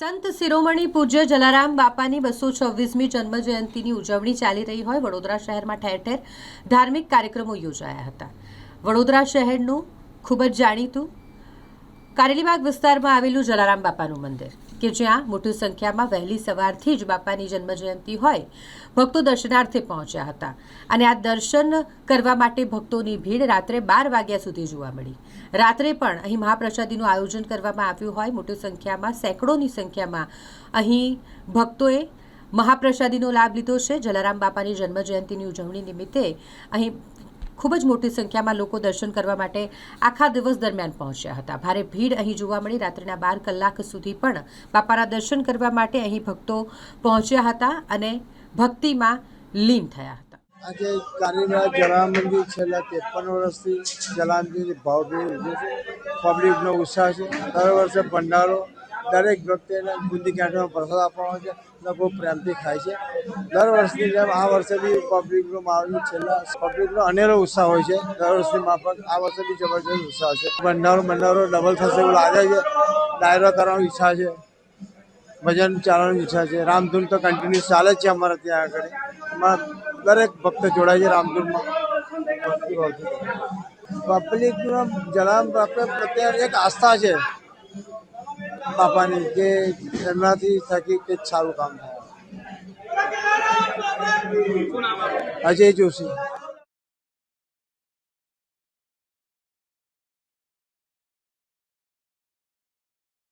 સંત શિરોમણી પૂજ્ય જલારામ બાપાની બસો છવ્વીસમી જન્મ જયંતિની ઉજવણી ચાલી રહી હોય, વડોદરા શહેરમાં ઠેર ઠેર ધાર્મિક કાર્યક્રમો યોજાયા હતા. વડોદરા શહેરનું ખૂબ જ જાણીતું કારેલીબાગ વિસ્તારમાં આવેલું જલારામ બાપાનું મંદિર, કે જ્યાં મોટી સંખ્યામાં વહેલી સવારથી જ બાપાની જન્મજયંતિ હોય, ભક્તો દર્શનાર્થે પહોંચ્યા હતા. અને આ દર્શન કરવા માટે ભક્તોની ભીડ રાત્રે બાર વાગ્યા સુધી જોવા મળી. રાત્રે પણ અહીં મહાપ્રસાદીનું આયોજન કરવામાં આવ્યું હોય, મોટી સંખ્યામાં, સેંકડોની સંખ્યામાં અહીં ભક્તોએ મહાપ્રસાદીનો લાભ લીધો છે. જલારામ બાપાની જન્મજયંતિની ઉજવણી નિમિત્તે અહીં ખૂબ જ મોટી સંખ્યામાં લોકો દર્શન કરવા માટે આખા દિવસ દરમિયાન પહોંચ્યા હતા. ભારે ભીડ અહીં જોવા મળી. રાત્રિના બાર કલાક સુધી પણ બાપાના દર્શન કરવા માટે અહીં ભક્તો પહોંચ્યા હતા અને ભક્તિમાં લીન થયા હતા. આજે કારેલા જલારામ મંદિર છેલ્લા ત્રેપન વર્ષથી ભાવભીડ ઉજવે પબ્લિકનો ઉત્સાહ છે. દર વર્ષે ભંડારો દરેક વ્યક્તિને બુંદી કાંઠાનો પ્રસાદ આપવામાં આવે છે લોકો પ્રેમથી ખાય છે. દર વર્ષની જેમ આ વર્ષે બી પબ્લિકનો માહોલ છેલ્લા પબ્લિકનો અનેરો ઉત્સાહ હોય છે. દર વર્ષની માફક આ વર્ષે બી જબરજસ્ત ઉત્સાહ છે. ભંડારો ભંડારો ડબલ થશે એવું લાગે છે. ડાયરો કરવાની ઈચ્છા છે. ભજન ચાલવાની ઈચ્છા છે. રામધૂન તો કન્ટિન્યુ ચાલે છે અમારે ત્યાં આગળ. અમારા દરેક ભક્ત જોડાય છે રામધૂનમાં. પબ્લિકનો જલારામ બાપા પ્રત્યે એક આસ્થા છે. બાપાની કે એમનાથી થકી કંઈક સારું કામ થાય. અજય જોશી.